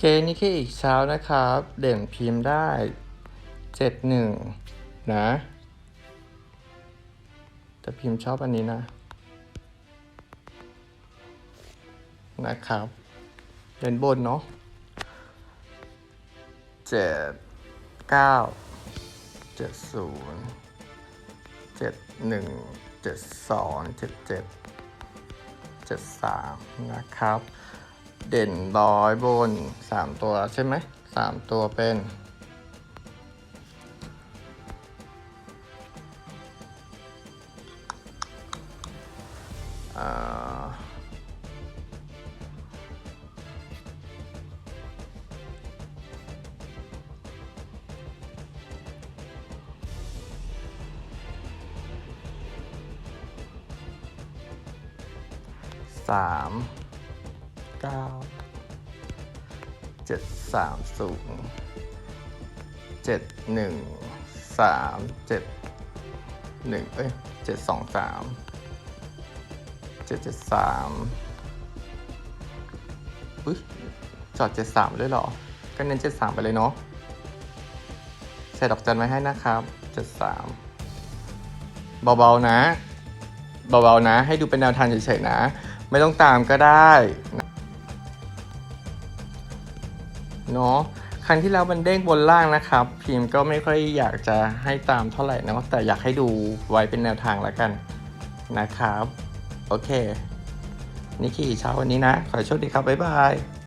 เคนี่แค่อีกเช้านะครับ เด่นพิมพ์ได้เจ็ดหนึ่งนะ แต่พิมพ์ชอบอันนี้นะ นะครับเด่นบนเนาะเจ็ดเก้าเจ็ดศูนย์เจ็ดหนึ่งเจ็ดสองเจ็ดเจ็ดเจ็ดสามนะครับ เด่นร้อยบนสามตัวใช่ไหมสามตัวเป็นสาม เก้าเจ็ดสามศูนย์เจ็ดหนึ่งสามเจ็ดหนึ่งเอ้ยเจ็ดสองสามเจ็ดเจ็ดสามอุ้ยจอดเจ็ดสามเลยเหรอ ก็เน้นเจ็ดสามไปเลยเนาะใส่ดอกจันไว้ให้นะครับเจ็ดสามเบาๆนะเบาๆนะ ให้ดูเป็นแนวทางเฉยๆนะ ไม่ต้องตามก็ได้ เนาะครั้งที่แล้วมันเด้งบนล่างนะครับ พิมพ์ก็ไม่ค่อยอยากจะให้ตามเท่าไหร่นะแต่อยากให้ดูไว้เป็นแนวทางแล้วกันนะครับ โอเค นี่คือเช้าวันนี้นะ ขอให้โชคดีครับ บ๊ายบาย